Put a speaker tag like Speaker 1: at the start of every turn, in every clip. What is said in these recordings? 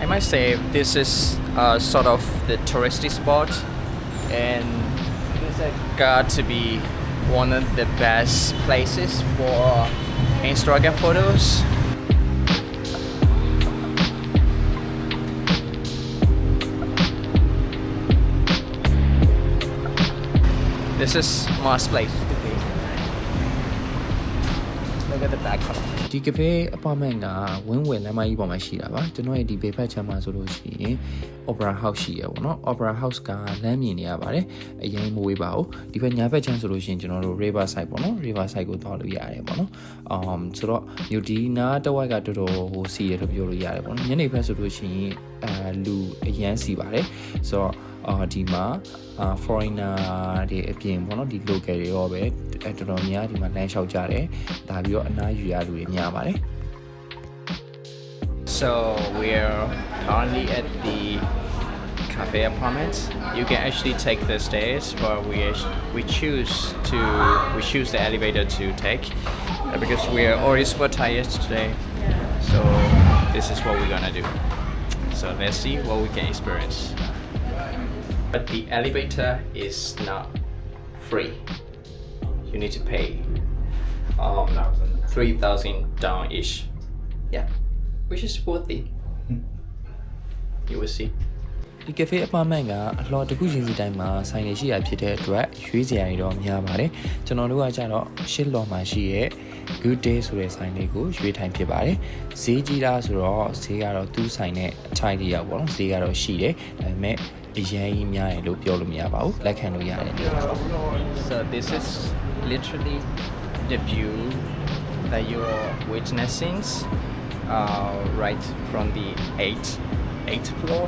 Speaker 1: I might say this is uh, sort of the touristy spot, and this has got to be one of the best places for Instagram photos. This is Mars Place. Look at the background.
Speaker 2: ဒီ cafe apartment ကဝင်းဝယ်လမ်းမကြီးပေါ်မှာရှိတာပါကျွန်တော်ရဲ့ဒီဘေးဖက်ချမ်းမှာဆိုလို့ရှိရင် opera house ရှိရပါတော့ opera house ကလမ်းမြင်နေရပါတယ်အရင်မဝေးပါဘူးဒီဘက်ညာဘက်ချမ်းဆိုလို့ရှိရင်ကျွန်တော်တို့ river side ပေါ့နော် river side ကိုသွားလို့ရတယ်ပေါ့နော် um ဆိုတော့မြို့ဒီနာတဝိုက်ကတော်တော်ဟိုစီရလို့ပြောလို့ရတယ်ပေါ့နော်ညနေဘက်ဆိုလို့ရှိရင် အာလူအရန်စီပါတယ်ဆိုတော့အာဒီမှာအာ foreigner တွေအပြင်ပေါ့နော်ဒီ local တွေရောပဲအဲတော်တော်များဒီမှာလမ်းလျှောက်ကြတယ်ဒါပြီးတော့အနားယူရလူတွေများပါတယ်
Speaker 1: So we're currently at the cafe apartments. You can actually take the stairs, but we act- we choose to we choose the elevator to take uh, because we're already super tired today. So this is what we're gonna do. So let's see what we can experience. But the elevator is not free. You need to pay um, three thousand down ish. Yeah, which is worth it. You will see.
Speaker 2: ဒီ cafe apartment ကအလှော်တစ်ခုချင်းစီတိုင်းမှာဆိုင်နေရှိရဖြစ်တဲ့အတွက်ရွေးစရာတွေတော့များပါတယ်ကျွန်တော်တို့ကကြတော့ရှစ်လော်မှာရှိရဲ့ good day ဆိုတဲ့ဆိုင်လေးကိုရွေးထိုင်ဖြစ်ပါတယ်ဈေးကြီးလားဆိုတော့ဈေးကတော့သူ့ဆိုင်နဲ့အထိုက်လေးရောက်ပေါ့နော်ဈေးကတော့ရှိတယ်ဒါပေမဲ့အရင်ကြီးများတယ်လို့ပြောလို့မရပါဘူးလက်ခံလို့ရတယ်နေရာပါ
Speaker 1: So this is literally the view that you're witnessing uh, right from the eighth eighth floor.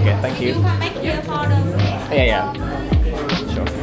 Speaker 1: Okay, thank you.
Speaker 3: You can make your.
Speaker 1: Yeah, yeah. Sure.